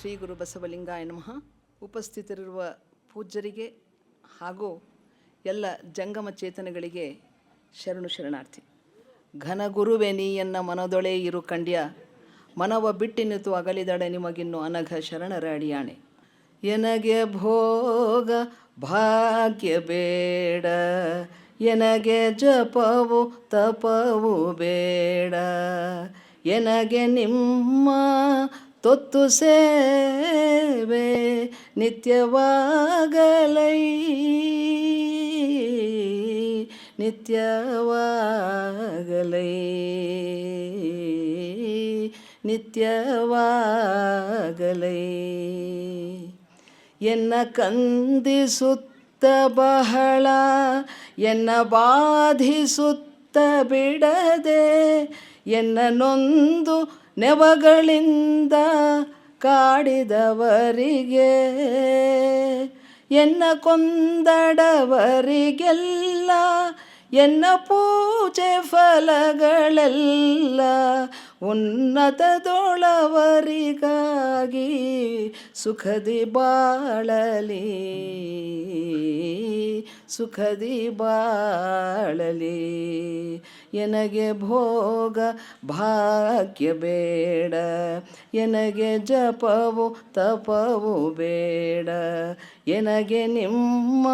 ಶ್ರೀ ಗುರು ಬಸವಲಿಂಗಾಯ ನಮಃ. ಉಪಸ್ಥಿತರಿರುವ ಪೂಜ್ಯರಿಗೆ ಹಾಗೂ ಎಲ್ಲ ಜಂಗಮ ಚೇತನಗಳಿಗೆ ಶರಣು ಶರಣಾರ್ಥಿ. ಘನ ಗುರುವೆ ನೀಯನ್ನ ಮನದೊಳೆ ಇರು ಕಂಡ್ಯ ಮನವ ಬಿಟ್ಟಿನಿತು ಅಗಲಿದಡೆ ನಿಮಗಿನ್ನು ಅನಘ ಶರಣರ ಅಡಿಯಾಣೆ ಎನಗೆ ಭೋಗ ಭಾಗ್ಯ ಬೇಡ. ಎನಗೆ ಜಪವು ತಪವು ಬೇಡ. ಎನಗೆ ನಿಮ್ಮ ತೊತ್ತು ಸೇವೆ ನಿತ್ಯವಾಗಲೈ. ನಿತ್ಯವಾಗಲೈ. ನಿತ್ಯವಾಗಲೈ. ಎನ್ನ ಕಂದಿಸುತ್ತ ಬಹಳ ಎನ್ನ ಬಾಧಿಸುತ್ತ ಬಿಡದೆ ಎನ್ನ ನೊಂದು ನೆವಗಳಿಂದ ಕಾಡಿದವರಿಗೆ ಎನ್ನ ಕೊಂದಡವರಿಗೆಲ್ಲ ಎನ್ನ ಪೂಜೆ ಫಲಗಳೆಲ್ಲ ಉನ್ನತದೊಳವರಿಗಾಗಿ ಸುಖದಿ ಬಾಳಲಿ. ಸುಖದಿ ಬಾಳಲಿ. ಎನಗೆ ಭೋಗ ಭಾಗ್ಯ ಬೇಡ. ಎನಗೆ ಜಪವು ತಪವು ಬೇಡ. ಎನಗೆ ನಿಮ್ಮ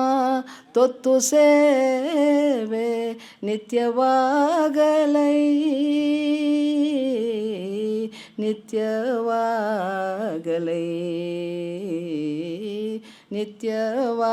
ತೊತ್ತು ಸೇವೆ ನಿತ್ಯವಾಗಲೈ. ನಿತ್ಯವಾಗಲೈ. ನಿತ್ಯವಾಗಲೈ.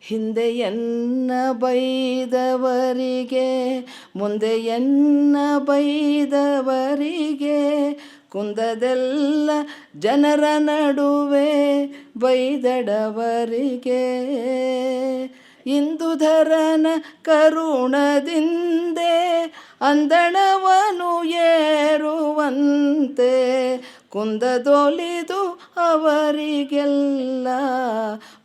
ಹಿಂದೆಯನ್ನ ಬೈದವರಿಗೆ ಮುಂದೆಯನ್ನ ಬೈದವರಿಗೆ ಕುಂದದೆಲ್ಲ ಜನರ ನಡುವೆ ಬೈದಡವರಿಗೆ. ಇಂದುಧರನ ಕರುಣದಿಂದೆ ಅಂದಣವನು ಏರುವಂತೆ ಕುಂದದೊಲಿದು ಅವರಿಗೆಲ್ಲ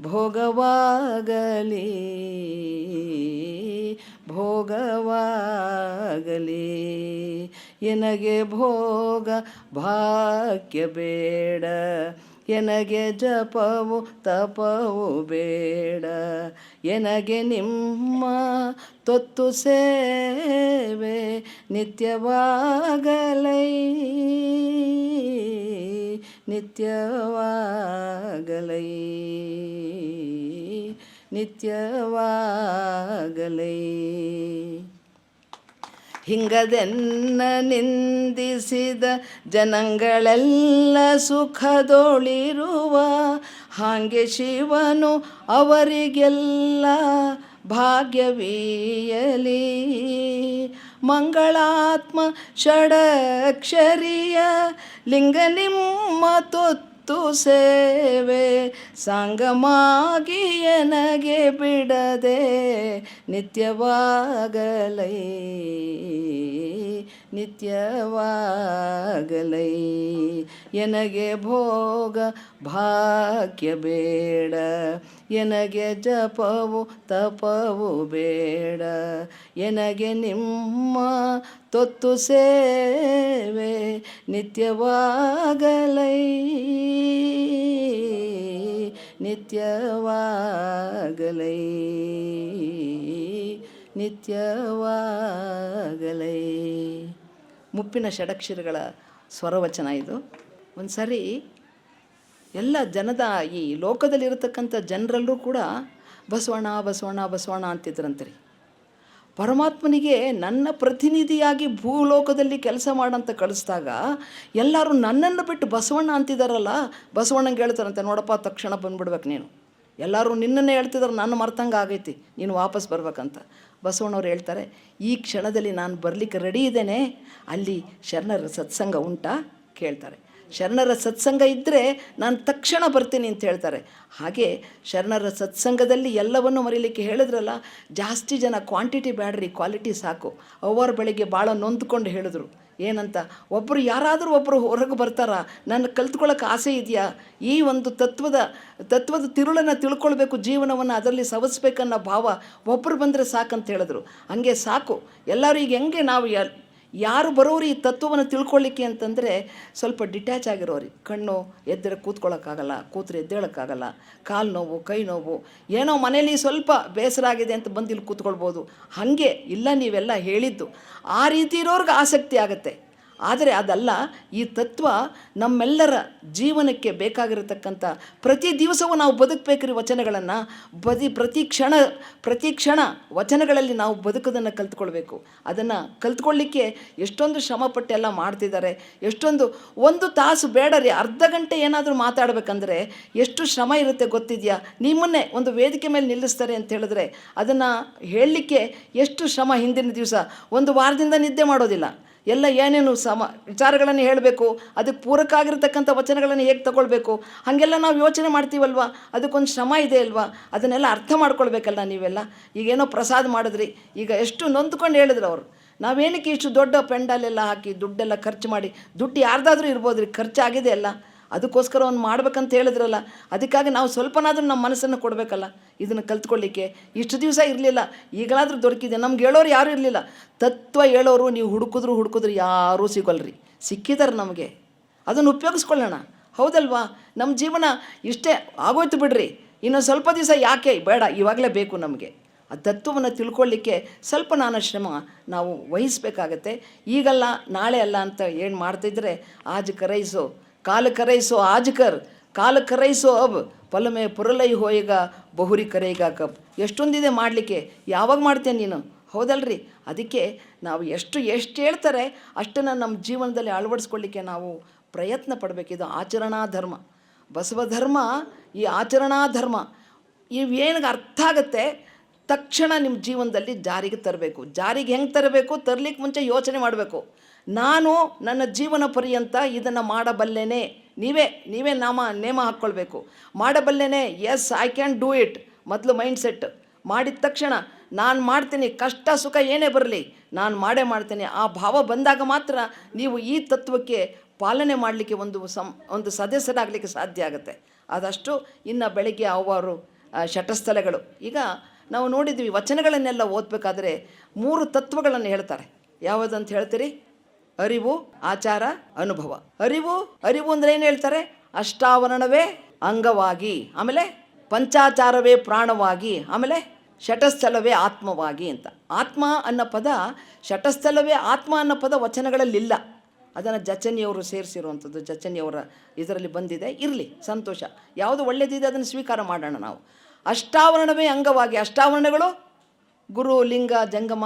ಭೋಗವಾಗಲಿ ಭೋಗವಾಗಲಿ. ಎನಗೆ ಭೋಗ ಭಾಗ್ಯ ಬೇಡ. ಎನಗೆ ಜಪವು ತಪವು ಬೇಡ ಎನಗೆ ನಿಮ್ಮ ತೊತ್ತು ಸೇವೆ ನಿತ್ಯವಾಗಲೈ. ನಿತ್ಯವಾಗಲೈ ನಿತ್ಯವಾಗಲೈ. ಹಿಂಗದೆನ್ನ ನಿಂದಿಸಿದ ಜನಗಳೆಲ್ಲ ಸುಖದೊಳಿರುವ ಹಾಗೆ ಶಿವನು ಅವರಿಗೆಲ್ಲ ಭಾಗ್ಯವೀಯಲಿ. ಮಂಗಳಾತ್ಮ ಷಡಕ್ಷರಿಯ ಲಿಂಗ ನಿಮ್ಮ ತೊತ್ತು ಸೇವೆ ಸಂಗಮಾಗಿ ನನಗೆ ಬಿಡದೆ ನಿತ್ಯವಾಗಲೈ ನಿತ್ಯವಾಗಲೈ. ಎನಗೆ ಭೋಗ ಭಾಗ್ಯ ಬೇಡ ಎನಗೆ ಜಪವು ತಪವು ಬೇಡ, ಎನಗೆ ನಿಮ್ಮ ತೊತ್ತು ಸೇವೆ ನಿತ್ಯವಾಗಲೈ. ನಿತ್ಯವಾಗಲೈ ನಿತ್ಯವಾಗಲೈ. ಮುಪ್ಪಿನ ಷಡಕ್ಷರಗಳ ಸ್ವರವಚನ ಇದು. ಒಂದು ಸರಿ ಎಲ್ಲ ಜನದ ಈ ಲೋಕದಲ್ಲಿರತಕ್ಕಂಥ ಜನರಲ್ಲೂ ಕೂಡ ಬಸವಣ್ಣ ಬಸವಣ್ಣ ಬಸವಣ್ಣ ಅಂತಿದ್ರಂತೆ ರೀ. ಪರಮಾತ್ಮನಿಗೆ ನನ್ನ ಪ್ರತಿನಿಧಿಯಾಗಿ ಭೂಲೋಕದಲ್ಲಿ ಕೆಲಸ ಮಾಡಂತ ಕಳಿಸಿದಾಗ ಎಲ್ಲರೂ ನನ್ನನ್ನು ಬಿಟ್ಟು ಬಸವಣ್ಣ ಅಂತಿದ್ದಾರಲ್ಲ ಬಸವಣ್ಣಂಗೆ ಹೇಳ್ತಾರಂತೆ, ನೋಡಪ್ಪ, ತಕ್ಷಣ ಬಂದ್ಬಿಡ್ಬೇಕು ನೀನು. ಎಲ್ಲರೂ ನಿನ್ನನ್ನೇ ಹೇಳ್ತಿದ್ದಾರೆ ನಾನು ಮರ್ತಂಗೆ ಆಗೈತಿ, ನೀನು ವಾಪಸ್ ಬರ್ಬೇಕಂತ. ಬಸವಣ್ಣವ್ರು ಹೇಳ್ತಾರೆ, ಈ ಕ್ಷಣದಲ್ಲಿ ನಾನು ಬರಲಿಕ್ಕೆ ರೆಡಿ ಇದ್ದೇನೆ, ಅಲ್ಲಿ ಶರಣರ ಸತ್ಸಂಗ ಉಂಟಾ, ಕೇಳ್ತಾರೆ. ಶರಣರ ಸತ್ಸಂಗ ಇದ್ದರೆ ನಾನು ತಕ್ಷಣ ಬರ್ತೀನಿ ಅಂತ ಹೇಳ್ತಾರೆ. ಹಾಗೆ ಶರಣರ ಸತ್ಸಂಗದಲ್ಲಿ ಎಲ್ಲವನ್ನು ಮರೀಲಿಕ್ಕೆ ಹೇಳಿದ್ರಲ್ಲ, ಜಾಸ್ತಿ ಜನ ಕ್ವಾಂಟಿಟಿ ಬ್ಯಾಡ್ರಿ ಕ್ವಾಲಿಟಿ ಸಾಕು. ಅವರ ಬೆಳಿಗ್ಗೆ ಭಾಳ ನೊಂದ್ಕೊಂಡು ಹೇಳಿದ್ರು. ಏನಂತ ಒಬ್ಬರು ಯಾರಾದರೂ ಒಬ್ಬರು ಹೊರಗೆ ಬರ್ತಾರಾ? ನನ್ನ ಕಲ್ತ್ಕೊಳ್ಳೋಕೆ ಆಸೆ ಇದೆಯಾ? ಈ ಒಂದು ತತ್ವದ ತತ್ವದ ತಿರುಳನ್ನು ತಿಳ್ಕೊಳ್ಬೇಕು, ಜೀವನವನ್ನು ಅದರಲ್ಲಿ ಸವಸ್ಬೇಕನ್ನೋ ಭಾವ ಒಬ್ಬರು ಬಂದರೆ ಸಾಕಂತ ಹೇಳಿದ್ರು. ಹಂಗೆ ಸಾಕು. ಎಲ್ಲರೂ ಈಗ ಹೆಂಗೆ ನಾವು ಯಾರು ಬರೋರು ಈ ತತ್ವವನ್ನು ತಿಳ್ಕೊಳ್ಳಿಕ್ಕೆ ಅಂತಂದರೆ ಸ್ವಲ್ಪ ಡಿಟ್ಯಾಚ್ ಆಗಿರೋರಿ. ಕಣ್ಣು ಎದ್ದರೆ ಕೂತ್ಕೊಳ್ಳೋಕ್ಕಾಗಲ್ಲ, ಕೂತ್ರೆ ಎದ್ದೇಳೋಕ್ಕಾಗಲ್ಲ, ಕಾಲು ನೋವು, ಕೈ ನೋವು, ಏನೋ ಮನೇಲಿ ಸ್ವಲ್ಪ ಬೇಸರ ಆಗಿದೆ ಅಂತ ಬಂದು ಇಲ್ಲಿ ಕೂತ್ಕೊಳ್ಬೋದು. ಹಾಗೆ ಇಲ್ಲ, ನೀವೆಲ್ಲ ಹೇಳಿದ್ದು. ಆ ರೀತಿ ಇರೋರ್ಗೆ ಆಸಕ್ತಿ ಆಗುತ್ತೆ. ಆದರೆ ಅದಲ್ಲ, ಈ ತತ್ವ ನಮ್ಮೆಲ್ಲರ ಜೀವನಕ್ಕೆ ಬೇಕಾಗಿರತಕ್ಕಂಥ ಪ್ರತಿ ದಿವಸವೂ ನಾವು ಬದುಕಬೇಕ್ರಿ ವಚನಗಳನ್ನು ಬದಿ, ಪ್ರತಿ ಕ್ಷಣ ಪ್ರತಿ ಕ್ಷಣ ವಚನಗಳಲ್ಲಿ ನಾವು ಬದುಕೋದನ್ನು ಕಲ್ತ್ಕೊಳ್ಬೇಕು. ಅದನ್ನು ಕಲ್ತ್ಕೊಳ್ಳಿಕ್ಕೆ ಎಷ್ಟೊಂದು ಶ್ರಮಪಟ್ಟು ಎಲ್ಲ ಮಾಡ್ತಿದ್ದಾರೆ. ಎಷ್ಟೊಂದು, ಒಂದು ತಾಸು ಬೇಡ ರೀ ಅರ್ಧ ಗಂಟೆ ಏನಾದರೂ ಮಾತಾಡಬೇಕಂದ್ರೆ ಎಷ್ಟು ಶ್ರಮ ಇರುತ್ತೆ ಗೊತ್ತಿದೆಯಾ? ನಿಮ್ಮನ್ನೇ ಒಂದು ವೇದಿಕೆ ಮೇಲೆ ನಿಲ್ಲಿಸ್ತಾರೆ ಅಂತ ಹೇಳಿದ್ರೆ ಅದನ್ನು ಹೇಳಲಿಕ್ಕೆ ಎಷ್ಟು ಶ್ರಮ ಹಿಂದಿನ ದಿವಸ? ಒಂದು ವಾರದಿಂದ ನಿದ್ದೆ ಮಾಡೋದಿಲ್ಲ. ಎಲ್ಲ ಏನೇನು ಸಮ ವಿಚಾರಗಳನ್ನು ಹೇಳಬೇಕು ಅದಕ್ಕೆ ಪೂರಕ ಆಗಿರತಕ್ಕಂಥ ವಚನಗಳನ್ನು ಹೇಗೆ ತಗೊಳ್ಬೇಕು, ಹಾಗೆಲ್ಲ ನಾವು ಯೋಚನೆ ಮಾಡ್ತೀವಲ್ವ? ಅದಕ್ಕೊಂದು ಶ್ರಮ ಇದೆ ಅಲ್ವಾ? ಅದನ್ನೆಲ್ಲ ಅರ್ಥ ಮಾಡ್ಕೊಳ್ಬೇಕಲ್ಲ ನೀವೆಲ್ಲ? ಈಗೇನೋ ಪ್ರಸಾದ ಮಾಡಿದ್ರಿ, ಈಗ ಎಷ್ಟು ನೊಂದ್ಕೊಂಡು ಹೇಳಿದ್ರು ಅವರು. ನಾವೇನಕ್ಕೆ ಇಷ್ಟು ದೊಡ್ಡ ಪೆಂಡಲೆಲ್ಲ ಹಾಕಿ ದುಡ್ಡೆಲ್ಲ ಖರ್ಚು ಮಾಡಿ, ದುಡ್ಡು ಯಾರ್ದಾದ್ರೂ ಇರ್ಬೋದು ರೀ ಖರ್ಚಾಗಿದೆ ಅಲ್ಲ ಅದಕ್ಕೋಸ್ಕರ ಅವ್ನು ಮಾಡ್ಬೇಕಂತ ಹೇಳಿದ್ರಲ್ಲ, ಅದಕ್ಕಾಗಿ ನಾವು ಸ್ವಲ್ಪನಾದರೂ ನಮ್ಮ ಮನಸ್ಸನ್ನು ಕೊಡಬೇಕಲ್ಲ. ಇದನ್ನು ಕಲ್ತ್ಕೊಳ್ಳಿಕ್ಕೆ ಇಷ್ಟು ದಿವಸ ಇರಲಿಲ್ಲ, ಈಗಲಾದರೂ ದೊರಕಿದೆ. ನಮ್ಗೆ ಹೇಳೋರು ಯಾರೂ ಇರಲಿಲ್ಲ. ತತ್ವ ಹೇಳೋರು ನೀವು ಹುಡುಕಿದ್ರು ಹುಡುಕಿದ್ರು ಯಾರೂ ಸಿಗೋಲ್ರಿ. ಸಿಕ್ಕಿದ್ದಾರೆ ನಮಗೆ. ಅದನ್ನು ಉಪಯೋಗಿಸ್ಕೊಳ್ಳೋಣ. ಹೌದಲ್ವಾ? ನಮ್ಮ ಜೀವನ ಇಷ್ಟೇ ಆಗೋಯ್ತು ಬಿಡ್ರಿ. ಇನ್ನು ಸ್ವಲ್ಪ ದಿವಸ ಯಾಕೆ? ಬೇಡ, ಇವಾಗಲೇ ಬೇಕು ನಮಗೆ. ಆ ತತ್ವವನ್ನು ತಿಳ್ಕೊಳ್ಳಿಕ್ಕೆ ಸ್ವಲ್ಪ ನಾನು ಶ್ರಮ ನಾವು ವಹಿಸ್ಬೇಕಾಗತ್ತೆ. ಈಗಲ್ಲ, ನಾಳೆ ಅಲ್ಲ ಅಂತ ಏನು ಮಾಡ್ತಿದ್ರೆ, ಆಜ್ ಕರೈಸೋ. ಕಾಲು ಕರೈಸೋ ಆಜ್ಕರ್, ಕಾಲ ಕರೈಸೋ ಅಬ್, ಪಲಮೆ ಪುರಲೈ ಹೋಯಿಗ, ಬಹುರಿ ಕರೈಗ ಕಬ್. ಎಷ್ಟೊಂದಿದೆ ಮಾಡಲಿಕ್ಕೆ? ಯಾವಾಗ ಮಾಡ್ತೇನೆ ನೀನು? ಹೌದಲ್ರಿ? ಅದಕ್ಕೆ ನಾವು ಎಷ್ಟು ಎಷ್ಟು ಹೇಳ್ತಾರೆ ಅಷ್ಟನ್ನು ನಮ್ಮ ಜೀವನದಲ್ಲಿ ಅಳವಡಿಸ್ಕೊಳ್ಳಿಕ್ಕೆ ನಾವು ಪ್ರಯತ್ನ ಇದು ಆಚರಣಾ ಧರ್ಮ. ಬಸವ ಧರ್ಮ ಈ ಆಚರಣಾ ಧರ್ಮ. ಇವೇನಿಗೆ ಅರ್ಥ ಆಗುತ್ತೆ? ತಕ್ಷಣ ನಿಮ್ಮ ಜೀವನದಲ್ಲಿ ಜಾರಿಗೆ ತರಬೇಕು. ಜಾರಿಗೆ ಹೆಂಗೆ ತರಬೇಕು? ತರಲಿಕ್ಕೆ ಮುಂಚೆ ಯೋಚನೆ ಮಾಡಬೇಕು. ನಾನು ನನ್ನ ಜೀವನ ಪರ್ಯಂತ ಇದನ್ನು ಮಾಡಬಲ್ಲೆನೆ. ನೀವೇ ನೀವೇ ನಾಮ, ನೇಮ ಹಾಕ್ಕೊಳ್ಬೇಕು ಮಾಡಬಲ್ಲೆನೆ yes I can do it ಮೊದಲು ಮೈಂಡ್ ಸೆಟ್ ಮಾಡಿದ ತಕ್ಷಣ ನಾನು ಮಾಡ್ತೀನಿ, ಕಷ್ಟ, ಸುಖ ಏನೇ ಬರಲಿ, ನಾನು ಮಾಡೇ ಮಾಡ್ತೀನಿ. ಆ ಭಾವ ಬಂದಾಗ ಮಾತ್ರ ನೀವು ಈ ತತ್ವಕ್ಕೆ ಪಾಲನೆ ಮಾಡಲಿಕ್ಕೆ ಒಂದು ಸಂ, ಒಂದು ಸದಸ್ಯರಾಗಲಿಕ್ಕೆ ಸಾಧ್ಯ ಆಗುತ್ತೆ. ಆದಷ್ಟು ಇನ್ನು ಬೆಳಗ್ಗೆ ಅವರು ಶಟಸ್ಥಲಗಳು ಈಗ ನಾವು ನೋಡಿದ್ವಿ, ವಚನಗಳನ್ನೆಲ್ಲ ಓದಬೇಕಾದ್ರೆ ಮೂರು ತತ್ವಗಳನ್ನು ಹೇಳ್ತಾರೆ. ಯಾವುದಂತ ಹೇಳ್ತೀರಿ? ಅರಿವು, ಆಚಾರ, ಅನುಭವ. ಅರಿವು ಅರಿವು ಅಂದ್ರೆ ಏನು ಹೇಳ್ತಾರೆ? ಅಷ್ಟಾವರಣವೇ ಅಂಗವಾಗಿ, ಆಮೇಲೆ ಪಂಚಾಚಾರವೇ ಪ್ರಾಣವಾಗಿ, ಆಮೇಲೆ ಶಟಸ್ಥಲವೇ ಆತ್ಮವಾಗಿ ಅಂತ. ಆತ್ಮ ಅನ್ನೋ ಪದ ಶಟಸ್ಥಲವೇ ಆತ್ಮ ಅನ್ನೋ ಪದ ವಚನಗಳಲ್ಲಿಲ್ಲ. ಅದನ್ನು ಜಚನಿಯವರು ಸೇರಿಸಿರುವಂಥದ್ದು, ಜಚನಿಯವರ ಇದರಲ್ಲಿ ಬಂದಿದೆ, ಇರಲಿ, ಸಂತೋಷ. ಯಾವುದು ಒಳ್ಳೆಯದಿದೆ ಅದನ್ನು ಸ್ವೀಕಾರ ಮಾಡೋಣ ನಾವು. ಅಷ್ಟಾವರಣವೇ ಅಂಗವಾಗಿ ಅಷ್ಟಾವರಣಗಳು ಗುರು, ಲಿಂಗ, ಜಂಗಮ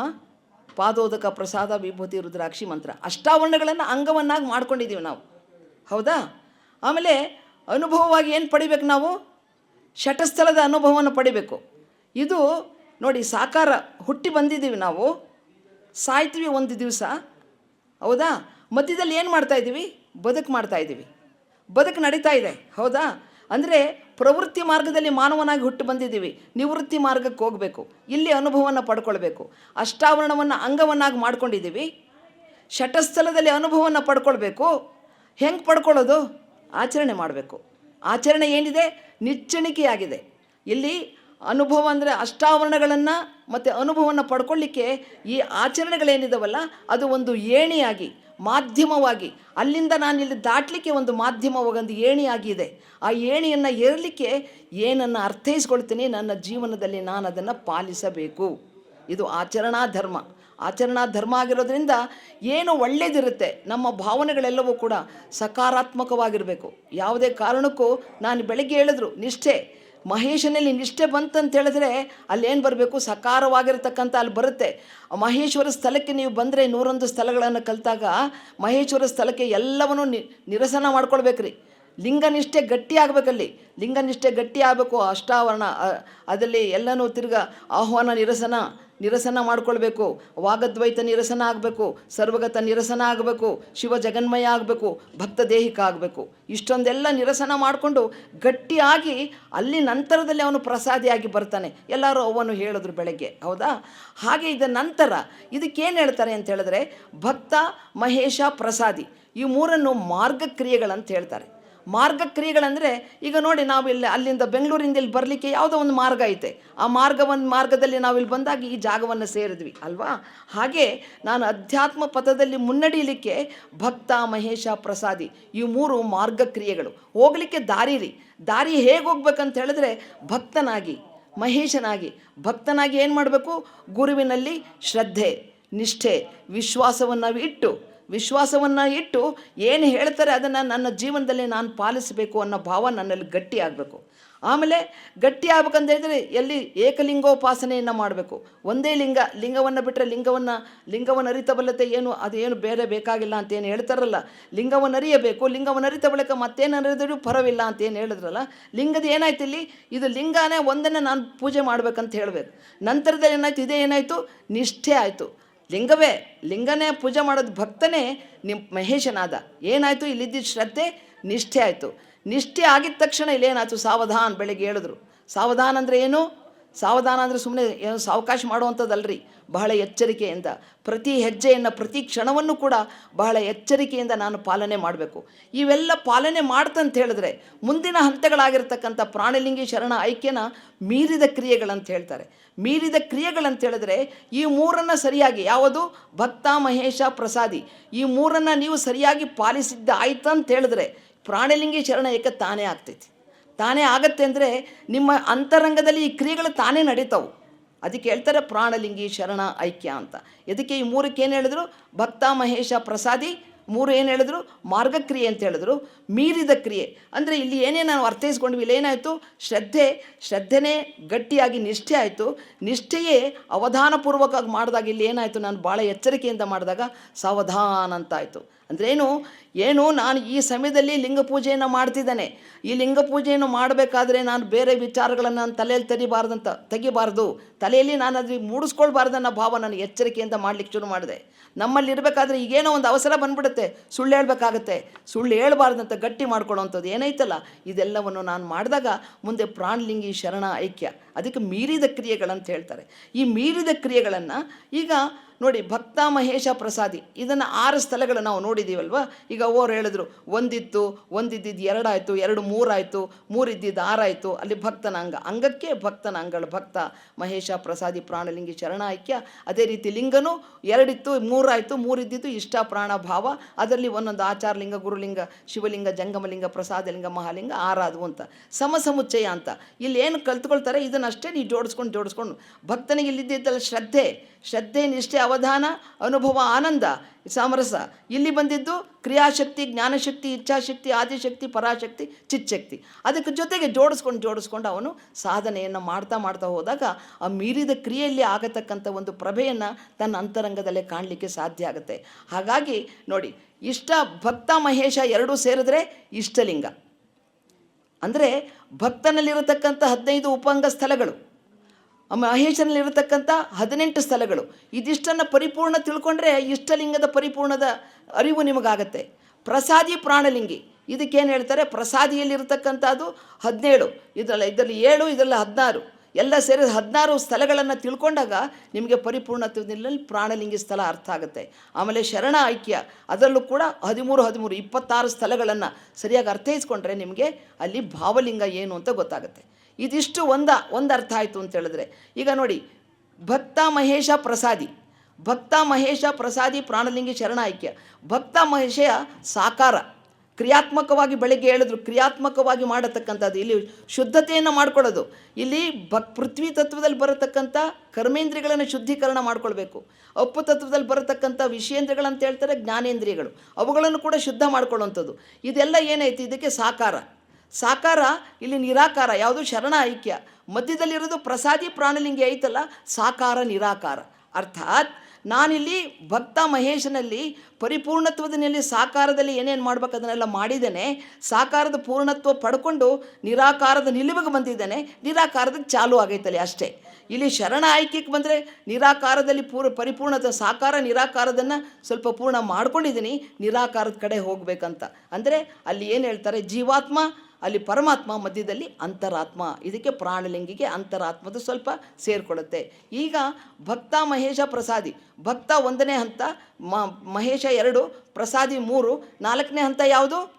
ಪಾದೋದಕ ಪ್ರಸಾದ ವಿಭೂತಿ ರುದ್ರಾಕ್ಷಿ ಮಂತ್ರ. ಅಷ್ಟಾವರ್ಣಗಳನ್ನು ಅಂಗವನ್ನಾಗಿ ಮಾಡ್ಕೊಂಡಿದ್ದೀವಿ ನಾವು. ಹೌದಾ? ಆಮೇಲೆ ಅನುಭವವಾಗಿ ಏನು ಪಡಿಬೇಕು ನಾವು? ಶಟಸ್ಥಳದ ಅನುಭವವನ್ನು ಪಡಿಬೇಕು. ಇದು ನೋಡಿ ಸಾಕಾರ ಹುಟ್ಟಿ ಬಂದಿದ್ದೀವಿ ನಾವು. ಸಾಯ್ತೀವಿ ಒಂದು ದಿವಸ. ಹೌದಾ? ಮಧ್ಯದಲ್ಲಿ ಏನು ಮಾಡ್ತಾಯಿದ್ದೀವಿ ಬದುಕು ಮಾಡ್ತಾಯಿದ್ದೀವಿ ಬದುಕು ನಡೀತಾ ಇದೆ. ಹೌದಾ? ಅಂದರೆ ಪ್ರವೃತ್ತಿ ಮಾರ್ಗದಲ್ಲಿ ಮಾನವನಾಗಿ ಹುಟ್ಟು ಬಂದಿದ್ದೀವಿ. ನಿವೃತ್ತಿ ಮಾರ್ಗಕ್ಕೆ ಹೋಗಬೇಕು. ಇಲ್ಲಿ ಅನುಭವವನ್ನು ಪಡ್ಕೊಳ್ಬೇಕು. ಅಷ್ಟಾವರಣವನ್ನು ಅಂಗವನ್ನಾಗಿ ಮಾಡ್ಕೊಂಡಿದ್ದೀವಿ. ಶಟಸ್ಥಲದಲ್ಲಿ ಅನುಭವವನ್ನು ಪಡ್ಕೊಳ್ಬೇಕು. ಹೆಂಗೆ ಪಡ್ಕೊಳ್ಳೋದು? ಆಚರಣೆ ಮಾಡಬೇಕು. ಆಚರಣೆ ಏನಿದೆ? ನಿಚ್ಚಣಿಕೆಯಾಗಿದೆ. ಇಲ್ಲಿ ಅನುಭವ ಅಂದರೆ ಅಷ್ಟಾವರಣಗಳನ್ನು ಮತ್ತು ಅನುಭವವನ್ನು ಪಡ್ಕೊಳ್ಳಿಕ್ಕೆ ಈ ಆಚರಣೆಗಳೇನಿದಾವಲ್ಲ, ಅದು ಒಂದು ಏಣಿಯಾಗಿ ಮಾಧ್ಯಮವಾಗಿ. ಅಲ್ಲಿಂದ ನಾನು ಇಲ್ಲಿ ದಾಟಲಿಕ್ಕೆ ಒಂದು ಮಾಧ್ಯಮವಾಗಿ ಒಂದು ಏಣಿಯಾಗಿದೆ ಆ ಏಣಿಯನ್ನು ಏರಲಿಕ್ಕೆ ಏನನ್ನು ಅರ್ಥೈಸ್ಕೊಳ್ತೀನಿ, ನನ್ನ ಜೀವನದಲ್ಲಿ ನಾನು ಅದನ್ನು ಪಾಲಿಸಬೇಕು. ಇದು ಆಚರಣಾ ಧರ್ಮ. ಆಚರಣಾ ಧರ್ಮ ಆಗಿರೋದ್ರಿಂದ ಏನು ಒಳ್ಳೇದಿರುತ್ತೆ, ನಮ್ಮ ಭಾವನೆಗಳೆಲ್ಲವೂ ಕೂಡ ಸಕಾರಾತ್ಮಕವಾಗಿರಬೇಕು. ಯಾವುದೇ ಕಾರಣಕ್ಕೂ ನಾನು ಬೆಳಗ್ಗೆ ಹೇಳಿದ್ರು, ನಿಷ್ಠೆ ಮಹೇಶನಲ್ಲಿ ನಿಷ್ಠೆ ಬಂತಂತ ಹೇಳಿದ್ರೆ ಅಲ್ಲೇನು ಬರಬೇಕು? ಸಕಾರವಾಗಿರ್ತಕ್ಕಂಥ ಅಲ್ಲಿ ಬರುತ್ತೆ. ಮಹೇಶ್ವರ ಸ್ಥಳಕ್ಕೆ ನೀವು ಬಂದರೆ ನೂರೊಂದು ಸ್ಥಳಗಳನ್ನು ಕಲಿತಾಗ ಮಹೇಶ್ವರ ಸ್ಥಳಕ್ಕೆ ಎಲ್ಲವನ್ನೂ ನಿರಸನ ಮಾಡ್ಕೊಳ್ಬೇಕ್ರಿ. ಲಿಂಗನಿಷ್ಠೆ ಗಟ್ಟಿ ಆಗಬೇಕಲ್ಲಿ. ಲಿಂಗನಿಷ್ಠೆ ಗಟ್ಟಿ ಆಗಬೇಕು, ಅಷ್ಟಾವರಣ ಅದರಲ್ಲಿ ಎಲ್ಲನೂ ತಿರ್ಗ ಆಹ್ವಾನ, ನಿರಸನ ನಿರಸನ ಮಾಡ್ಕೊಳ್ಬೇಕು. ವಾಗದ್ವೈತ ನಿರಸನ ಆಗಬೇಕು, ಸರ್ವಗತ ನಿರಸನ ಆಗಬೇಕು, ಶಿವ ಜಗನ್ಮಯ ಆಗಬೇಕು, ಭಕ್ತ ದೇಹಿಕ ಆಗಬೇಕು. ಇಷ್ಟೊಂದೆಲ್ಲ ನಿರಸನ ಮಾಡಿಕೊಂಡು ಗಟ್ಟಿಯಾಗಿ ಅಲ್ಲಿ ನಂತರದಲ್ಲಿ ಅವನು ಪ್ರಸಾದಿಯಾಗಿ ಬರ್ತಾನೆ. ಎಲ್ಲರೂ ಅವನು ಹೇಳಿದ್ರು ಬೆಳಗ್ಗೆ, ಹೌದಾ? ಹಾಗೆ ಇದ ನಂತರ ಇದಕ್ಕೇನು ಹೇಳ್ತಾರೆ ಅಂತ ಹೇಳಿದ್ರೆ ಭಕ್ತ, ಮಹೇಶ, ಪ್ರಸಾದಿ ಈ ಮೂರನ್ನು ಮಾರ್ಗಕ್ರಿಯೆಗಳಂತ ಹೇಳ್ತಾರೆ. ಮಾರ್ಗಕ್ರಿಯೆಗಳಂದರೆ, ಈಗ ನೋಡಿ ನಾವು ಇಲ್ಲಿ ಅಲ್ಲಿಂದ ಬೆಂಗಳೂರಿಂದ ಇಲ್ಲಿ ಬರಲಿಕ್ಕೆ ಯಾವುದೋ ಒಂದು ಮಾರ್ಗ ಐತೆ. ಆ ಮಾರ್ಗವನ್ನು ಮಾರ್ಗದಲ್ಲಿ ನಾವು ಇಲ್ಲಿ ಬಂದಾಗ ಈ ಜಾಗವನ್ನು ಸೇರಿದ್ವಿ, ಅಲ್ವಾ? ಹಾಗೆ ನಾನು ಅಧ್ಯಾತ್ಮ ಪಥದಲ್ಲಿ ಮುನ್ನಡೀಲಿಕ್ಕೆ ಭಕ್ತ, ಮಹೇಶ, ಪ್ರಸಾದಿ ಈ ಮೂರು ಮಾರ್ಗಕ್ರಿಯೆಗಳು. ಹೋಗಲಿಕ್ಕೆ ದಾರಿ ರೀ. ದಾರಿ ಹೇಗೆ ಹೋಗ್ಬೇಕಂತ ಹೇಳಿದ್ರೆ, ಭಕ್ತನಾಗಿ, ಮಹೇಶನಾಗಿ. ಭಕ್ತನಾಗಿ ಏನು ಮಾಡಬೇಕು? ಗುರುವಿನಲ್ಲಿ ಶ್ರದ್ಧೆ, ನಿಷ್ಠೆ, ವಿಶ್ವಾಸವನ್ನು ಇಟ್ಟು ವಿಶ್ವಾಸವನ್ನು ಇಟ್ಟು ಏನು ಹೇಳ್ತಾರೆ ಅದನ್ನು ನನ್ನ ಜೀವನದಲ್ಲಿ ನಾನು ಪಾಲಿಸಬೇಕು ಅನ್ನೋ ಭಾವ ನನ್ನಲ್ಲಿ ಗಟ್ಟಿ ಆಗಬೇಕು. ಆಮೇಲೆ ಗಟ್ಟಿ ಆಗ್ಬೇಕಂತ ಹೇಳಿದರೆ ಎಲ್ಲಿ ಏಕಲಿಂಗೋಪಾಸನೆಯನ್ನು ಮಾಡಬೇಕು. ಒಂದೇ ಲಿಂಗ, ಲಿಂಗವನ್ನು ಬಿಟ್ಟರೆ ಲಿಂಗವನ್ನು ಲಿಂಗವನ್ನು ಅರಿತಬಲ್ಲತೆ ಏನು, ಅದೇನು ಬೇರೆ ಬೇಕಾಗಿಲ್ಲ ಅಂತ ಏನು ಹೇಳ್ತಾರಲ್ಲ. ಲಿಂಗವನ್ನು ಅರಿಯಬೇಕು, ಲಿಂಗವನ್ನು ಅರಿತ ಬಳಿಕ ಮತ್ತೇನು ಅರಿದರೂ ಪರವಿಲ್ಲ ಅಂತ ಏನು ಹೇಳಿದ್ರಲ್ಲ. ಲಿಂಗದ ಏನಾಯ್ತು ಇಲ್ಲಿ? ಇದು ಲಿಂಗನೇ ಒಂದನ್ನು ನಾನು ಪೂಜೆ ಮಾಡಬೇಕಂತ ಹೇಳಬೇಕು. ನಂತರದಲ್ಲಿ ಏನಾಯ್ತು? ಇದೇ ಏನಾಯಿತು? ನಿಷ್ಠೆ ಆಯಿತು. ಲಿಂಗವೇ, ಲಿಂಗನೇ ಪೂಜೆ ಮಾಡೋದು ಭಕ್ತನೇ ನಿಮ್ಮ ಮಹೇಶನಾದ. ಏನಾಯಿತು? ಇಲ್ಲಿದ್ದಿದ್ದ ಶ್ರದ್ಧೆ, ನಿಷ್ಠೆ ಆಯಿತು. ನಿಷ್ಠೆ ಆಗಿದ ತಕ್ಷಣ ಇಲ್ಲೇನಾಯಿತು? ಸಾವಧಾನ್ ಬೆಳಗ್ಗೆ ಹೇಳಿದ್ರು. ಸಾವಧಾನ ಅಂದರೆ ಏನು? ಸಾವಧಾನ ಅಂದರೆ ಸುಮ್ಮನೆ ಏನು ಸಾವಕಾಶ ಮಾಡುವಂಥದ್ದಲ್ರಿ. ಬಹಳ ಎಚ್ಚರಿಕೆಯಿಂದ, ಪ್ರತಿ ಹೆಜ್ಜೆಯನ್ನು, ಪ್ರತಿ ಕ್ಷಣವನ್ನು ಕೂಡ ಬಹಳ ಎಚ್ಚರಿಕೆಯಿಂದ ನಾನು ಪಾಲನೆ ಮಾಡಬೇಕು. ಇವೆಲ್ಲ ಪಾಲನೆ ಮಾಡ್ತಂತ ಹೇಳಿದ್ರೆ, ಮುಂದಿನ ಹಂತಗಳಾಗಿರ್ತಕ್ಕಂಥ ಪ್ರಾಣಲಿಂಗಿ ಶರಣ ಐಕ್ಯನ ಮೀರಿದ ಕ್ರಿಯೆಗಳಂತ ಹೇಳ್ತಾರೆ. ಮೀರಿದ ಕ್ರಿಯೆಗಳಂತ ಹೇಳಿದ್ರೆ, ಈ ಮೂರನ್ನು ಸರಿಯಾಗಿ ಯಾವುದು? ಭಕ್ತ, ಮಹೇಶ, ಪ್ರಸಾದಿ. ಈ ಮೂರನ್ನು ನೀವು ಸರಿಯಾಗಿ ಪಾಲಿಸಿದ್ದ ಆಯ್ತು ಅಂತ ಹೇಳಿದ್ರೆ, ಪ್ರಾಣಲಿಂಗಿ ಶರಣ ಏಕ ತಾನೇ ಆಗ್ತೈತಿ? ತಾನೇ ಆಗತ್ತೆ ಅಂದರೆ ನಿಮ್ಮ ಅಂತರಂಗದಲ್ಲಿ ಈ ಕ್ರಿಯೆಗಳು ತಾನೇ ನಡೀತಾವು. ಅದಕ್ಕೆ ಹೇಳ್ತಾರೆ ಪ್ರಾಣಲಿಂಗಿ ಶರಣ ಐಕ್ಯ ಅಂತ. ಇದಕ್ಕೆ ಈ ಮೂರಕ್ಕೆ ಏನು ಹೇಳಿದ್ರು? ಭಕ್ತ ಮಹೇಶ ಪ್ರಸಾದಿ ಮೂರು ಏನು ಹೇಳಿದ್ರು? ಮಾರ್ಗಕ್ರಿಯೆ ಅಂತ ಹೇಳಿದ್ರು. ಮೀರಿದ ಕ್ರಿಯೆ. ಅಂದರೆ ಇಲ್ಲಿ ಏನೇ ನಾವು ಅರ್ಥೈಸ್ಕೊಂಡ್ವಿ, ಇಲ್ಲಿ ಏನಾಯಿತು? ಶ್ರದ್ಧೆ, ಶ್ರದ್ಧೆನೇ ಗಟ್ಟಿಯಾಗಿ ನಿಷ್ಠೆ ಆಯಿತು. ನಿಷ್ಠೆಯೇ ಅವಧಾನಪೂರ್ವಕವಾಗಿ ಮಾಡಿದಾಗ ಇಲ್ಲಿ ಏನಾಯಿತು? ನಾನು ಭಾಳ ಎಚ್ಚರಿಕೆಯಿಂದ ಮಾಡಿದಾಗ ಸಾವಧಾನ ಅಂತಾಯಿತು. ಅಂದ್ರೇನು ಏನು? ನಾನು ಈ ಸಮಯದಲ್ಲಿ ಲಿಂಗ ಪೂಜೆಯನ್ನು ಮಾಡ್ತಿದ್ದೇನೆ. ಈ ಲಿಂಗ ಪೂಜೆಯನ್ನು ಮಾಡಬೇಕಾದ್ರೆ ನಾನು ಬೇರೆ ವಿಚಾರಗಳನ್ನು ನನ್ನ ತಲೆಯಲ್ಲಿ ತೆಗಿಬಾರ್ದಂತ ತೆಗಿಬಾರ್ದು. ತಲೆಯಲ್ಲಿ ನಾನು ಅದ್ರಿಗೆ ಮೂಡಿಸ್ಕೊಳ್ಬಾರ್ದನ್ನೋ ಭಾವ ನಾನು ಎಚ್ಚರಿಕೆಯಿಂದ ಮಾಡ್ಲಿಕ್ಕೆ ಶುರು ಮಾಡಿದೆ. ನಮ್ಮಲ್ಲಿ ಇರಬೇಕಾದ್ರೆ ಈಗೇನೋ ಒಂದು ಅವಸರ ಬಂದ್ಬಿಡುತ್ತೆ. ಸುಳ್ಳು ಹೇಳಬೇಕಾಗತ್ತೆ. ಸುಳ್ಳು ಹೇಳ್ಬಾರ್ದಂತ ಗಟ್ಟಿ ಮಾಡ್ಕೊಳ್ಳೋವಂಥದ್ದು ಏನೈತಲ್ಲ ಇದೆಲ್ಲವನ್ನು ನಾನು ಮಾಡಿದಾಗ ಮುಂದೆ ಪ್ರಾಣಲಿಂಗಿ ಶರಣ ಐಕ್ಯ. ಅದಕ್ಕೆ ಮೀರಿದ ಕ್ರಿಯೆಗಳಂತ ಹೇಳ್ತಾರೆ. ಈ ಮೀರಿದ ಕ್ರಿಯೆಗಳನ್ನು ಈಗ ನೋಡಿ ಭಕ್ತ ಮಹೇಶ ಪ್ರಸಾದಿ, ಇದನ್ನು ಆರು ಸ್ಥಳಗಳು ನಾವು ನೋಡಿದ್ದೀವಲ್ವ ಈಗ ಓರ್ ಹೇಳಿದ್ರು, ಒಂದಿತ್ತು, ಒಂದಿದ್ದಿದ್ದು ಎರಡಾಯಿತು, ಎರಡು ಮೂರಾಯಿತು, ಮೂರಿದ್ದಿದ್ದು ಆರಾಯಿತು, ಅಲ್ಲಿ ಭಕ್ತನ ಅಂಗ ಅಂಗಕ್ಕೆ ಭಕ್ತನ ಅಂಗಳು ಭಕ್ತ ಮಹೇಶ ಪ್ರಸಾದಿ ಪ್ರಾಣಲಿಂಗಿ ಶರಣ ಐಕ್ಯ ಅದೇ ರೀತಿ ಲಿಂಗನೂ ಎರಡಿತ್ತು, ಮೂರಾಯಿತು, ಮೂರಿದ್ದಿದ್ದು ಇಷ್ಟ ಪ್ರಾಣ ಭಾವ. ಅದರಲ್ಲಿ ಒಂದೊಂದು ಆಚಾರ ಲಿಂಗ ಗುರುಲಿಂಗ, ಶಿವಲಿಂಗ, ಜಂಗಮಲಿಂಗ, ಪ್ರಸಾದಲಿಂಗ, ಮಹಾಲಿಂಗ ಆರಾದವು ಅಂತ. ಸಮಸಮುಚ್ಚಯ ಅಂತ. ಇಲ್ಲಿ ಏನು ಕಲ್ತ್ಕೊಳ್ತಾರೆ? ಇದನ್ನಷ್ಟೇ ನೀವು ಜೋಡಿಸ್ಕೊಂಡು ಜೋಡಿಸ್ಕೊಂಡು ಭಕ್ತನಿಗೆ ಇಲ್ಲಿದ್ದಲ್ಲ ಶ್ರದ್ಧೆ. ಶ್ರದ್ಧೆ, ನಿಷ್ಠೆ, ಅವಧಾನ, ಅನುಭವ, ಆನಂದ, ಸಾಮರಸ. ಇಲ್ಲಿ ಬಂದಿದ್ದು ಕ್ರಿಯಾಶಕ್ತಿ, ಜ್ಞಾನಶಕ್ತಿ, ಇಚ್ಛಾಶಕ್ತಿ, ಆದಿಶಕ್ತಿ, ಪರಾಶಕ್ತಿ ಚಿಚ್ಚಕ್ತಿ ಅದಕ್ಕೆ ಜೊತೆಗೆ ಜೋಡಿಸ್ಕೊಂಡು ಜೋಡಿಸ್ಕೊಂಡು ಅವನು ಸಾಧನೆಯನ್ನು ಮಾಡ್ತಾ ಮಾಡ್ತಾ ಹೋದಾಗ ಆ ಮೀರಿದ ಕ್ರಿಯೆಯಲ್ಲಿ ಆಗತಕ್ಕಂಥ ಒಂದು ಪ್ರಭೆಯನ್ನು ತನ್ನ ಅಂತರಂಗದಲ್ಲೇ ಕಾಣಲಿಕ್ಕೆ ಸಾಧ್ಯ ಆಗುತ್ತೆ. ಹಾಗಾಗಿ ನೋಡಿ, ಇಷ್ಟ ಭಕ್ತ ಮಹೇಶ ಎರಡೂ ಸೇರಿದ್ರೆ ಇಷ್ಟಲಿಂಗ. ಅಂದರೆ ಭಕ್ತನಲ್ಲಿರತಕ್ಕಂಥ ಹದಿನೈದು ಉಪಾಂಗ ಸ್ಥಳಗಳು. ಮಹೇಶನಲ್ಲಿರತಕ್ಕಂಥ ಹದಿನೆಂಟು ಸ್ಥಳಗಳು. ಇದಿಷ್ಟನ್ನು ಪರಿಪೂರ್ಣ ತಿಳ್ಕೊಂಡ್ರೆ ಇಷ್ಟಲಿಂಗದ ಪರಿಪೂರ್ಣದ ಅರಿವು ನಿಮಗಾಗತ್ತೆ. ಪ್ರಸಾದಿ ಪ್ರಾಣಲಿಂಗಿ. ಇದಕ್ಕೇನು ಹೇಳ್ತಾರೆ? ಪ್ರಸಾದಿಯಲ್ಲಿರತಕ್ಕಂಥದ್ದು ಹದಿನೇಳು. ಇದರಲ್ಲಿ ಇದರಲ್ಲಿ ಏಳು, ಇದರಲ್ಲಿ ಹದಿನಾರು. ಎಲ್ಲ ಸೇರಿ ಹದಿನಾರು ಸ್ಥಳಗಳನ್ನು ತಿಳ್ಕೊಂಡಾಗ ನಿಮಗೆ ಪರಿಪೂರ್ಣತೆಯಲ್ಲಿ ಪ್ರಾಣಲಿಂಗಿ ಸ್ಥಳ ಅರ್ಥ ಆಗುತ್ತೆ. ಆಮೇಲೆ ಶರಣ ಐಕ್ಯ. ಅದರಲ್ಲೂ ಕೂಡ ಹದಿಮೂರು ಹದಿಮೂರು, ಇಪ್ಪತ್ತಾರು ಸ್ಥಳಗಳನ್ನು ಸರಿಯಾಗಿ ಅರ್ಥೈಸ್ಕೊಂಡ್ರೆ ನಿಮಗೆ ಅಲ್ಲಿ ಭಾವಲಿಂಗ ಏನು ಅಂತ ಗೊತ್ತಾಗುತ್ತೆ. ಇದಿಷ್ಟು ಒಂದ, ಒಂದು ಅರ್ಥ ಆಯಿತು ಅಂತ ಹೇಳಿದ್ರೆ, ಈಗ ನೋಡಿ, ಭಕ್ತ ಮಹೇಶ ಪ್ರಸಾದಿ, ಭಕ್ತ ಮಹೇಶ ಪ್ರಸಾದಿ ಪ್ರಾಣಲಿಂಗಿ ಶರಣ ಐಕ್ಯ ಭಕ್ತ ಮಹೇಶ ಸಾಕಾರ, ಕ್ರಿಯಾತ್ಮಕವಾಗಿ ಬೆಳಗ್ಗೆ ಹೇಳಿದ್ರು, ಕ್ರಿಯಾತ್ಮಕವಾಗಿ ಮಾಡತಕ್ಕಂಥದ್ದು, ಇಲ್ಲಿ ಶುದ್ಧತೆಯನ್ನು ಮಾಡ್ಕೊಳ್ಳೋದು, ಇಲ್ಲಿ ಭಕ್, ಪೃಥ್ವಿ ತತ್ವದಲ್ಲಿ ಬರತಕ್ಕಂಥ ಕರ್ಮೇಂದ್ರಿಯಗಳನ್ನು ಶುದ್ಧೀಕರಣ ಮಾಡ್ಕೊಳ್ಬೇಕು, ಅಪ್ಪು ತತ್ವದಲ್ಲಿ ಬರತಕ್ಕಂಥ ವಿಷಯೇಂದ್ರಿಯಗಳಂತ ಹೇಳ್ತಾರೆ ಜ್ಞಾನೇಂದ್ರಿಯಗಳು, ಅವುಗಳನ್ನು ಕೂಡ ಶುದ್ಧ ಮಾಡ್ಕೊಳ್ಳುವಂಥದ್ದು, ಇದೆಲ್ಲ ಏನೈತಿ ಇದಕ್ಕೆ ಸಾಕಾರ ಸಾಕಾರ, ಇಲ್ಲಿ ನಿರಾಕಾರ, ಯಾವುದು ಶರಣ ಐಕ್ಯ. ಮಧ್ಯದಲ್ಲಿರೋದು ಪ್ರಸಾದಿ ಪ್ರಾಣಲಿಂಗಿ ಐತಲ್ಲ, ಸಾಕಾರ, ನಿರಾಕಾರ. ಅರ್ಥಾತ್, ನಾನಿಲ್ಲಿ ಭಕ್ತ ಮಹೇಶನಲ್ಲಿ ಪರಿಪೂರ್ಣತ್ವದಲ್ಲಿ ಸಾಕಾರದಲ್ಲಿ ಏನೇನು ಮಾಡ್ಬೇಕು ಅದನ್ನೆಲ್ಲ ಮಾಡಿದ್ದೇನೆ, ಸಾಕಾರದ ಪೂರ್ಣತ್ವ ಪಡ್ಕೊಂಡು ನಿರಾಕಾರದ ನಿಲುವಿಗೆ ಬಂದಿದ್ದೇನೆ, ನಿರಾಕಾರದಕ್ಕೆ ಚಾಲು ಆಗೈತಲ್ಲಿ ಅಷ್ಟೇ. ಇಲ್ಲಿ ಶರಣ ಆಯ್ಕೆಗೆ ಬಂದರೆ ನಿರಾಕಾರದಲ್ಲಿ ಪೂರ್ ಪರಿಪೂರ್ಣತ ಸಾಕಾರ, ನಿರಾಕಾರದನ್ನು ಸ್ವಲ್ಪ ಪೂರ್ಣ ಮಾಡ್ಕೊಂಡಿದ್ದೀನಿ, ನಿರಾಕಾರದ ಕಡೆ ಹೋಗಬೇಕಂತ. ಅಂದರೆ ಅಲ್ಲಿ ಏನು ಹೇಳ್ತಾರೆ, ಜೀವಾತ್ಮ ಅಲ್ಲಿ ಪರಮಾತ್ಮ ಮಧ್ಯದಲ್ಲಿ ಅಂತರಾತ್ಮ. ಇದಕ್ಕೆ ಪ್ರಾಣಲಿಂಗಿಗೆ ಅಂತರಾತ್ಮದ ಸ್ವಲ್ಪ ಸೇರಿಕೊಳ್ಳುತ್ತೆ ಈಗ ಭಕ್ತ ಮಹೇಶ ಪ್ರಸಾದಿ, ಭಕ್ತ ಒಂದನೇ ಹಂತ, ಮ, ಮಹೇಶ ಎರಡು, ಪ್ರಸಾದಿ ಮೂರು, ನಾಲ್ಕನೇ ಹಂತ ಯಾವುದು?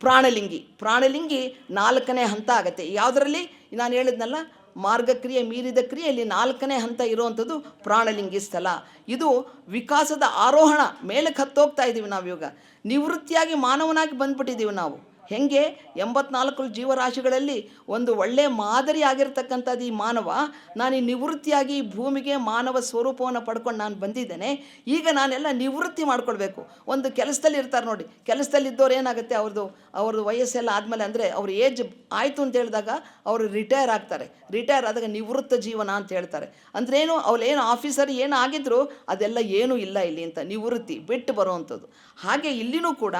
ಪ್ರಾಣಲಿಂಗಿ. ಪ್ರಾಣಲಿಂಗಿ ನಾಲ್ಕನೇ ಹಂತ ಆಗುತ್ತೆ. ಯಾವುದರಲ್ಲಿ? ನಾನು ಹೇಳಿದ್ನಲ್ಲ, ಮಾರ್ಗಕ್ರಿಯೆ ಮೀರಿದ ಕ್ರಿಯೆಯಲ್ಲಿ ನಾಲ್ಕನೇ ಹಂತ ಇರುವಂಥದ್ದು ಪ್ರಾಣಲಿಂಗಿ ಸ್ಥಳ. ಇದು ವಿಕಾಸದ ಆರೋಹಣ, ಮೇಲಕ್ಕೆ ಹತ್ತೋಗ್ತಾ ಇದ್ದೀವಿ ನಾವು ಇವಾಗ ನಿವೃತ್ತಿಯಾಗಿ ಮಾನವನಾಗಿ ಬಂದ್ಬಿಟ್ಟಿದ್ದೀವಿ ನಾವು. ಹೆಂಗೆ ಎಂಬತ್ನಾಲ್ಕು ಜೀವರಾಶಿಗಳಲ್ಲಿ ಒಂದು ಒಳ್ಳೆ ಮಾದರಿ ಆಗಿರ್ತಕ್ಕಂಥದ್ದು ಈ ಮಾನವ, ನಾನು ಈ ನಿವೃತ್ತಿಯಾಗಿ ಭೂಮಿಗೆ ಮಾನವ ಸ್ವರೂಪವನ್ನು ಪಡ್ಕೊಂಡು ನಾನು ಬಂದಿದ್ದೇನೆ, ಈಗ ನಾನೆಲ್ಲ ನಿವೃತ್ತಿ ಮಾಡ್ಕೊಳ್ಬೇಕು. ಒಂದು ಕೆಲಸದಲ್ಲಿ ಇರ್ತಾರೆ ನೋಡಿ, ಕೆಲಸದಲ್ಲಿ ಇದ್ದವ್ರು ಏನಾಗುತ್ತೆ, ಅವ್ರದ್ದು ಅವ್ರದ್ದು ವಯಸ್ಸೆಲ್ಲ ಆದಮೇಲೆ ಅಂದರೆ ಅವ್ರ ಏಜ್ ಆಯಿತು ಅಂತ ಹೇಳಿದಾಗ ಅವರು ರಿಟೈರ್ ಆಗ್ತಾರೆ. ರಿಟೈರ್ ಆದಾಗ ನಿವೃತ್ತ ಜೀವನ ಅಂತ ಹೇಳ್ತಾರೆ. ಅಂದ್ರೇನು ಏನು ಆಫೀಸರ್ ಏನು ಆಗಿದ್ರು ಅದೆಲ್ಲ ಏನೂ ಇಲ್ಲ ಇಲ್ಲಿ ಅಂತ, ನಿವೃತ್ತಿ, ಬಿಟ್ಟು ಬರುವಂಥದ್ದು. ಹಾಗೆ ಇಲ್ಲಿನೂ ಕೂಡ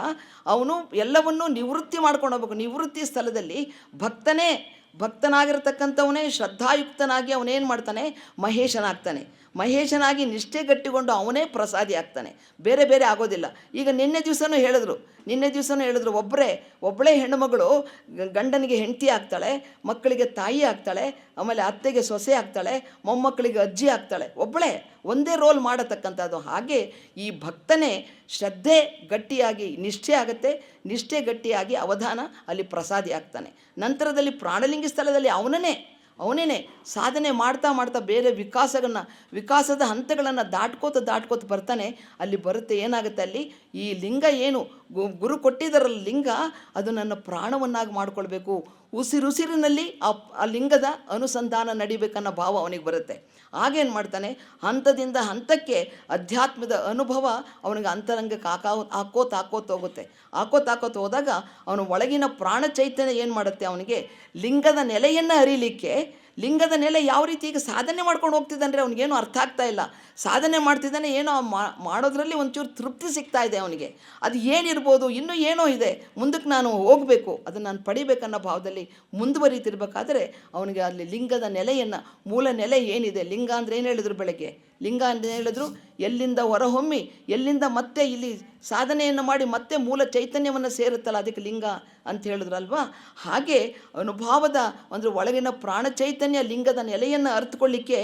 ಅವನು ಎಲ್ಲವನ್ನೂ ನಿವೃತ್ತಿ ಮಾಡ್ಕೊಂಡು ಹೋಗ್ಬೇಕು. ನಿವೃತ್ತಿ ಸ್ಥಳದಲ್ಲಿ ಭಕ್ತನೇ, ಭಕ್ತನಾಗಿರ್ತಕ್ಕಂಥವನೇ, ಶ್ರದ್ಧಾಯುಕ್ತನಾಗಿ ಅವನೇನು ಮಾಡ್ತಾನೆ? ಮಹೇಶನಾಗ್ತಾನೆ. ಮಹೇಶನಾಗಿ ನಿಷ್ಠೆ ಗಟ್ಟಿಕೊಂಡು ಅವನೇ ಪ್ರಸಾದಿ ಆಗ್ತಾನೆ ಬೇರೆ ಬೇರೆ ಆಗೋದಿಲ್ಲ. ಈಗ ನಿನ್ನೆ ದಿವಸನೂ ಹೇಳಿದ್ರು ನಿನ್ನೆ ದಿವಸನೂ ಹೇಳಿದ್ರು ಒಬ್ಬರೇ ಒಬ್ಬಳೇ ಹೆಣ್ಣುಮಗಳು ಗಂಡನಿಗೆ ಹೆಂಡತಿ ಆಗ್ತಾಳೆ, ಮಕ್ಕಳಿಗೆ ತಾಯಿ ಆಗ್ತಾಳೆ, ಆಮೇಲೆ ಅತ್ತೆಗೆ ಸೊಸೆ ಆಗ್ತಾಳೆ, ಮೊಮ್ಮಕ್ಕಳಿಗೆ ಅಜ್ಜಿ ಆಗ್ತಾಳೆ. ಒಬ್ಬಳೇ ಒಂದೇ ರೋಲ್ ಮಾಡತಕ್ಕಂಥದ್ದು. ಹಾಗೆ ಈ ಭಕ್ತನೇ ಶ್ರದ್ಧೆ ಗಟ್ಟಿಯಾಗಿ, ನಿಷ್ಠೆ ಆಗುತ್ತೆ, ನಿಷ್ಠೆ ಗಟ್ಟಿಯಾಗಿ ಅವಧಾನ ಅಲ್ಲಿ ಪ್ರಸಾದಿ ಆಗ್ತಾನೆ. ನಂತರದಲ್ಲಿ ಪ್ರಾಣಲಿಂಗಿ ಸ್ಥಳದಲ್ಲಿ ಅವನೇ ಅವನೇನೆ ಸಾಧನೆ ಮಾಡ್ತಾ ಮಾಡ್ತಾ ಬೇರೆ ವಿಕಾಸಗಳನ್ನ ವಿಕಾಸದ ಹಂತಗಳನ್ನು ದಾಟ್ಕೋತ ದಾಟ್ಕೋತ ಬರ್ತಾನೆ. ಅಲ್ಲಿ ಬರುತ್ತೆ ಏನಾಗುತ್ತೆ ಅಲ್ಲಿ? ಈ ಲಿಂಗ ಏನು? ಗುರು ಕೊಟ್ಟಿದ್ದಾರಲ್ಲ ಲಿಂಗ ಅದು ನನ್ನ ಪ್ರಾಣವನ್ನಾಗಿ ಮಾಡ್ಕೊಳ್ಬೇಕು. ಉಸಿರುಸಿರಿನಲ್ಲಿ ಆ ಆ ಲಿಂಗದ ಅನುಸಂಧಾನ ನಡಿಬೇಕನ್ನೋ ಭಾವ ಅವನಿಗೆ ಬರುತ್ತೆ. ಆಗೇನು ಮಾಡ್ತಾನೆ? ಹಂತದಿಂದ ಹಂತಕ್ಕೆ ಅಧ್ಯಾತ್ಮದ ಅನುಭವ ಅವನಿಗೆ ಅಂತರಂಗಕ್ಕೆ ಹಾಕಾ, ಹಾಕೋತ ಹಾಕೋತ ಹೋಗುತ್ತೆ. ಹಾಕೋತ ಹಾಕೋತ ಹೋದಾಗ ಅವನ ಒಳಗಿನ ಪ್ರಾಣ ಚೈತನ್ಯ ಏನು ಮಾಡುತ್ತೆ ಅವನಿಗೆ? ಲಿಂಗದ ನೆಲೆಯನ್ನು ಅರಿಲಿಕ್ಕೆ ಲಿಂಗದ ನೆಲೆ ಯಾವ ರೀತಿ ಈಗ ಸಾಧನೆ ಮಾಡ್ಕೊಂಡು ಹೋಗ್ತಿದ್ದಾನೆ ಅವನಿಗೇನು ಅರ್ಥ ಆಗ್ತಾ ಇಲ್ಲ. ಸಾಧನೆ ಮಾಡ್ತಿದ್ದಾನೆ, ಏನೋ ಮಾಡೋದ್ರಲ್ಲಿ ಒಂಚೂರು ತೃಪ್ತಿ ಸಿಗ್ತಾ ಇದೆ ಅವನಿಗೆ. ಅದು ಏನಿರ್ಬೋದು, ಇನ್ನೂ ಏನೋ ಇದೆ, ಮುಂದಕ್ಕೆ ನಾನು ಹೋಗಬೇಕು, ಅದನ್ನು ನಾನು ಪಡಿಬೇಕನ್ನೋ ಭಾವದಲ್ಲಿ ಮುಂದುವರಿತಿರ್ಬೇಕಾದ್ರೆ, ಅವನಿಗೆ ಅಲ್ಲಿ ಲಿಂಗದ ನೆಲೆಯನ್ನು, ಮೂಲ ನೆಲೆ ಏನಿದೆ, ಲಿಂಗ ಅಂದರೆ ಏನು ಹೇಳಿದ್ರು ಬೆಳಗ್ಗೆ? ಲಿಂಗ ಅಂತ ಹೇಳಿದ್ರು, ಎಲ್ಲಿಂದ ಹೊರಹೊಮ್ಮಿ, ಎಲ್ಲಿಂದ ಮತ್ತೆ ಇಲ್ಲಿ ಸಾಧನೆಯನ್ನು ಮಾಡಿ ಮತ್ತೆ ಮೂಲ ಚೈತನ್ಯವನ್ನು ಸೇರುತ್ತಲ್ಲ, ಅದಕ್ಕೆ ಲಿಂಗ ಅಂತ ಹೇಳಿದ್ರಲ್ವಾ? ಹಾಗೆ ಅನುಭವದ ಅಂದರೆ ಒಳಗಿನ ಪ್ರಾಣ ಚೈತನ್ಯ ಲಿಂಗದ ನೆಲೆಯನ್ನು ಅರ್ಥಕೊಳ್ಳಿಕ್ಕೆ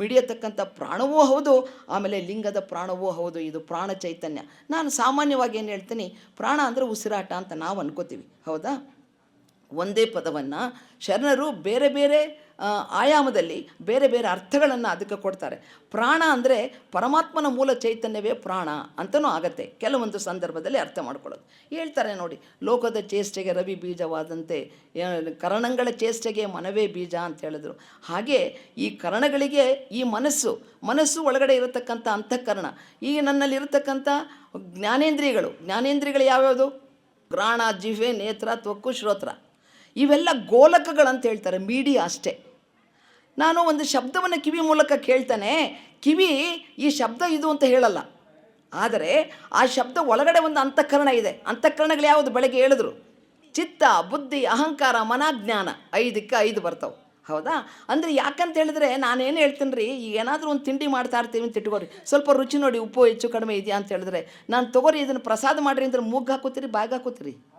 ಮಿಡಿಯತಕ್ಕಂಥ ಪ್ರಾಣವೂ ಹೌದು, ಆಮೇಲೆ ಲಿಂಗದ ಪ್ರಾಣವೂ ಹೌದು, ಇದು ಪ್ರಾಣ ಚೈತನ್ಯ. ನಾನು ಸಾಮಾನ್ಯವಾಗಿ ಏನು ಹೇಳ್ತೀನಿ, ಪ್ರಾಣ ಅಂದರೆ ಉಸಿರಾಟ ಅಂತ ನಾವು ಅನ್ಕೋತೀವಿ, ಹೌದಾ? ಒಂದೇ ಪದವನ್ನು, ಶರಣರು ಬೇರೆ ಬೇರೆ ಆಯಾಮದಲ್ಲಿ ಬೇರೆ ಬೇರೆ ಅರ್ಥಗಳನ್ನು ಅದಕ್ಕೆ ಕೊಡ್ತಾರೆ. ಪ್ರಾಣ ಅಂದರೆ ಪರಮಾತ್ಮನ ಮೂಲ ಚೈತನ್ಯವೇ ಪ್ರಾಣ ಅಂತಲೂ ಆಗತ್ತೆ. ಕೆಲವೊಂದು ಸಂದರ್ಭದಲ್ಲಿ ಅರ್ಥ ಮಾಡ್ಕೊಳ್ಳೋದು. ಹೇಳ್ತಾರೆ ನೋಡಿ, ಲೋಕದ ಚೇಷ್ಟೆಗೆ ರವಿ ಬೀಜವಾದಂತೆ ಕರಣಗಳ ಚೇಷ್ಟೆಗೆ ಮನವೇ ಬೀಜ ಅಂತ ಹೇಳಿದ್ರು. ಹಾಗೆ ಈ ಕರಣಗಳಿಗೆ ಈ ಮನಸ್ಸು ಮನಸ್ಸು ಒಳಗಡೆ ಇರತಕ್ಕಂಥ ಅಂತಃಕರಣ ಈಗ ನನ್ನಲ್ಲಿರತಕ್ಕಂಥ ಜ್ಞಾನೇಂದ್ರಿಯಗಳು ಜ್ಞಾನೇಂದ್ರಿಯಗಳು ಯಾವ್ಯಾವುದು? ಗ್ರಾಣ, ಜಿಹ್ವೆ, ನೇತ್ರ, ತ್ವಕ್ಕು, ಶ್ರೋತ್ರ. ಇವೆಲ್ಲ ಗೋಲಕಗಳಂತ ಹೇಳ್ತಾರೆ, ಮೀಡಿಯಾ ಅಷ್ಟೇ. ನಾನು ಒಂದು ಶಬ್ದವನ್ನು ಕಿವಿ ಮೂಲಕ ಕೇಳ್ತಾನೆ. ಕಿವಿ ಈ ಶಬ್ದ ಇದು ಅಂತ ಹೇಳಲ್ಲ. ಆದರೆ ಆ ಶಬ್ದ ಒಳಗಡೆ ಒಂದು ಅಂತಃಕರಣ ಇದೆ. ಅಂತಃಕರಣಗಳು ಯಾವುದು? ಬೆಳಗ್ಗೆ ಹೇಳಿದ್ರು. ಚಿತ್ತ, ಬುದ್ಧಿ, ಅಹಂಕಾರ, ಮನಾಜ್ಞಾನ ಐದಕ್ಕೆ ಐದು ಬರ್ತವೆ. ಹೌದಾ? ಅಂದರೆ ಯಾಕಂತ ಹೇಳಿದ್ರೆ ನಾನೇನು ಹೇಳ್ತೀನಿ ರೀ ಈಗ ಏನಾದರೂ ಒಂದು ತಿಂಡಿ ಮಾಡ್ತಾ ಇರ್ತೀವಿ ಅಂತ ಇಟ್ಕೋರಿ ಸ್ವಲ್ಪ ರುಚಿ ನೋಡಿ ಉಪ್ಪು ಹೆಚ್ಚು ಕಡಿಮೆ ಇದೆಯಾ ಅಂತ ಹೇಳಿದ್ರೆ, ನಾನು ತೊಗೋರಿ, ಇದನ್ನು ಪ್ರಸಾದ ಮಾಡಿರಿ ಅಂದ್ರೆ ಮೂಗ್ ಹಾಕೋತೀರಿ, ಬಾಯಿಗೆ ಹಾಕೋತೀರಿ?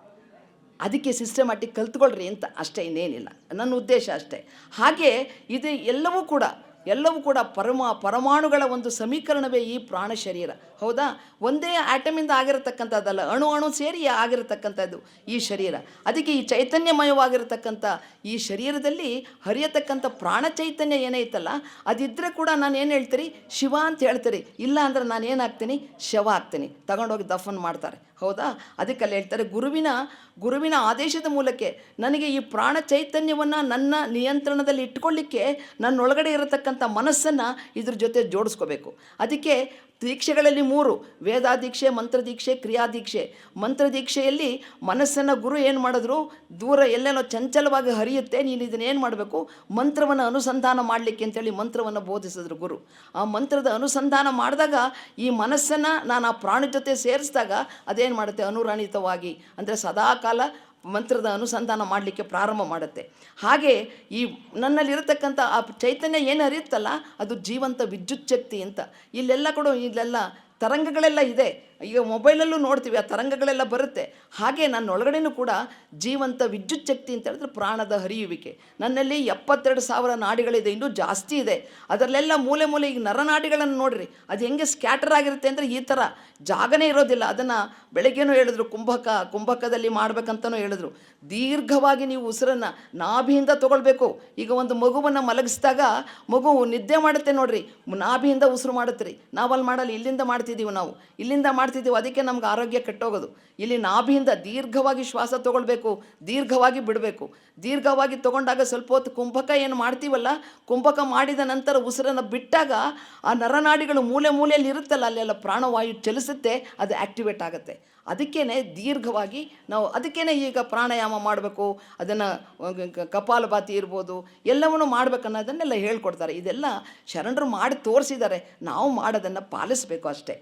ಅದಕ್ಕೆ ಸಿಸ್ಟಮ್ಯಾಟಿಕ್ ಕಲ್ತ್ಕೊಳ್ರಿ ಅಂತ ಅಷ್ಟೇ ಇನ್ನೇನಿಲ್ಲ. ನನ್ನ ಉದ್ದೇಶ ಅಷ್ಟೇ. ಹಾಗೆ ಇದು ಎಲ್ಲವೂ ಕೂಡ ಎಲ್ಲವೂ ಕೂಡ ಪರಮ, ಪರಮಾಣುಗಳ ಒಂದು ಸಮೀಕರಣವೇ ಈ ಪ್ರಾಣ ಶರೀರ. ಹೌದಾ? ಒಂದೇ ಆಟಮಿಂದ ಆಗಿರತಕ್ಕಂಥದ್ದಲ್ಲ, ಅಣು ಅಣು ಸೇರಿ ಆಗಿರತಕ್ಕಂಥದ್ದು ಈ ಶರೀರ. ಅದಕ್ಕೆ ಈ ಚೈತನ್ಯಮಯವಾಗಿರತಕ್ಕಂಥ ಈ ಶರೀರದಲ್ಲಿ ಹರಿಯತಕ್ಕಂಥ ಪ್ರಾಣ ಚೈತನ್ಯ ಏನೈತಲ್ಲ ಅದಿದ್ದರೆ ಕೂಡ ನಾನು ಏನು ಹೇಳ್ತೀರಿ? ಶಿವ ಅಂತ ಹೇಳ್ತೀರಿ. ಇಲ್ಲ ಅಂದ್ರೆ ನಾನು ಏನಾಗ್ತೀನಿ ಶವ ಆಗ್ತೀನಿ. ತಗೊಂಡೋಗಿ ದಫನ್ ಮಾಡ್ತಾರೆ. ಹೌದಾ? ಅದಕ್ಕೆ ಅಲ್ಲಿ ಹೇಳ್ತಾರೆ, ಗುರುವಿನ ಗುರುವಿನ ಆದೇಶದ ಮೂಲಕ ನನಗೆ ಈ ಪ್ರಾಣ ಚೈತನ್ಯವನ್ನು ನನ್ನ ನಿಯಂತ್ರಣದಲ್ಲಿ ಇಟ್ಕೊಳ್ಳಿಕ್ಕೆ ನನ್ನೊಳಗಡೆ ಇರತಕ್ಕಂಥ ಮನಸ್ಸನ್ನು ಇದ್ರ ಜೊತೆ ಜೋಡಿಸ್ಕೋಬೇಕು. ಅದಕ್ಕೆ ದೀಕ್ಷೆಗಳಲ್ಲಿ ಮೂರು, ವೇದಾದೀಕ್ಷೆ, ಮಂತ್ರದೀಕ್ಷೆ, ಕ್ರಿಯಾದೀಕ್ಷೆ. ಮಂತ್ರದೀಕ್ಷೆಯಲ್ಲಿ ಮನಸ್ಸನ್ನು ಗುರು ಏನು ಮಾಡಿದ್ರು? ದೂರ ಎಲ್ಲೆಲ್ಲೋ ಚಂಚಲವಾಗಿ ಹರಿಯುತ್ತೆ, ನೀನು ಇದನ್ನು ಏನು ಮಾಡಬೇಕು? ಮಂತ್ರವನ್ನು ಅನುಸಂಧಾನ ಮಾಡಲಿಕ್ಕೆ ಅಂತೇಳಿ ಮಂತ್ರವನ್ನು ಬೋಧಿಸಿದ್ರು ಗುರು. ಆ ಮಂತ್ರದ ಅನುಸಂಧಾನ ಮಾಡಿದಾಗ ಈ ಮನಸ್ಸನ್ನು ನಾನು ಆ ಪ್ರಾಣ ಜೊತೆ ಸೇರಿಸಿದಾಗ ಅದೇನು ಮಾಡುತ್ತೆ? ಅನುರಾಣಿತವಾಗಿ. ಅಂದರೆ ಸದಾಕಾಲ ಮಂತ್ರದ ಅನುಸಂಧಾನ ಮಾಡಲಿಕ್ಕೆ ಪ್ರಾರಂಭ ಮಾಡುತ್ತೆ. ಹಾಗೆ ಈ ನನ್ನಲ್ಲಿರತಕ್ಕಂಥ ಆ ಚೈತನ್ಯ ಏನು ಅರಿಯುತ್ತಲ್ಲ ಅದು ಜೀವಂತ ವಿದ್ಯುತ್ ಶಕ್ತಿ ಅಂತ. ಇಲ್ಲೆಲ್ಲ ಕೂಡ, ಇಲ್ಲೆಲ್ಲ ತರಂಗಗಳೆಲ್ಲ ಇದೆ. ಈಗ ಮೊಬೈಲಲ್ಲೂ ನೋಡ್ತೀವಿ, ಆ ತರಂಗಗಳೆಲ್ಲ ಬರುತ್ತೆ. ಹಾಗೆ ನನ್ನ ಒಳಗಡೆನೂ ಕೂಡ ಜೀವಂತ ವಿದ್ಯುತ್ ಶಕ್ತಿ ಅಂತ ಹೇಳಿದ್ರೆ ಪ್ರಾಣದ ಹರಿಯುವಿಕೆ. ನನ್ನಲ್ಲಿ ಎಪ್ಪತ್ತೆರಡು ಸಾವಿರ ನಾಡಿಗಳಿದೆ, ಇನ್ನೂ ಜಾಸ್ತಿ ಇದೆ. ಅದರಲ್ಲೆಲ್ಲ ಮೂಲೆ ಮೂಲೆ ಈಗ ನರನಾಡಿಗಳನ್ನು ನೋಡಿರಿ, ಅದು ಹೆಂಗೆ ಸ್ಕ್ಯಾಟರ್ ಆಗಿರುತ್ತೆ ಅಂದರೆ ಈ ಥರ. ಜಾಗನೇ ಇರೋದಿಲ್ಲ, ಅದನ್ನು ಬೆಳಗ್ಗೆನೂ ಹೇಳಿದ್ರು, ಕುಂಭಕ, ಕುಂಭಕದಲ್ಲಿ ಮಾಡ್ಬೇಕಂತನೂ ಹೇಳಿದ್ರು. ದೀರ್ಘವಾಗಿ ನೀವು ಉಸಿರನ್ನು ನಾಭಿಯಿಂದ ತಗೊಳ್ಬೇಕು. ಈಗ ಒಂದು ಮಗುವನ್ನು ಮಲಗಿಸಿದಾಗ, ಮಗು ನಿದ್ದೆ ಮಾಡುತ್ತೆ ನೋಡಿರಿ, ನಾಭಿಯಿಂದ ಉಸಿರು ಮಾಡುತ್ತೆ ರೀ. ನಾವಲ್ಲಿ ಮಾಡಲ್ಲ, ಇಲ್ಲಿಂದ ಮಾಡ್ತಿದ್ದೀವಿ ನಾವು. ಇಲ್ಲಿಂದ ಮಾಡ್ತಿದ್ದೀವಿ, ಅದಕ್ಕೆ ನಮ್ಗೆ ಆರೋಗ್ಯ ಕೆಟ್ಟೋಗೋದು. ಇಲ್ಲಿ ನಾಭಿಯಿಂದ ದೀರ್ಘವಾಗಿ ಶ್ವಾಸ ತೊಗೊಳ್ಬೇಕು, ದೀರ್ಘವಾಗಿ ಬಿಡಬೇಕು. ದೀರ್ಘವಾಗಿ ತಗೊಂಡಾಗ ಸ್ವಲ್ಪ ಹೊತ್ತು ಕುಂಭಕ ಏನು ಮಾಡ್ತೀವಲ್ಲ, ಕುಂಭಕ ಮಾಡಿದ ನಂತರ ಉಸಿರನ್ನು ಬಿಟ್ಟಾಗ ಆ ನರನಾಡಿಗಳು ಮೂಲೆ ಮೂಲೆಯಲ್ಲಿ ಇರುತ್ತಲ್ಲ, ಅಲ್ಲೆಲ್ಲ ಪ್ರಾಣವಾಯು ಚಲಿಸುತ್ತೆ, ಅದು ಆ್ಯಕ್ಟಿವೇಟ್ ಆಗುತ್ತೆ. ಅದಕ್ಕೇ ದೀರ್ಘವಾಗಿ ನಾವು ಅದಕ್ಕೇ ಈಗ ಪ್ರಾಣಾಯಾಮ ಮಾಡಬೇಕು, ಅದನ್ನು ಕಪಾಲಭಾತಿ ಇರ್ಬೋದು, ಎಲ್ಲವನ್ನು ಮಾಡ್ಬೇಕನ್ನೋದನ್ನೆಲ್ಲ ಹೇಳ್ಕೊಡ್ತಾರೆ. ಇದೆಲ್ಲ ಶರಣರು ಮಾಡಿ ತೋರಿಸಿದ್ದಾರೆ, ನಾವು ಮಾಡೋದನ್ನು ಪಾಲಿಸಬೇಕು ಅಷ್ಟೇ.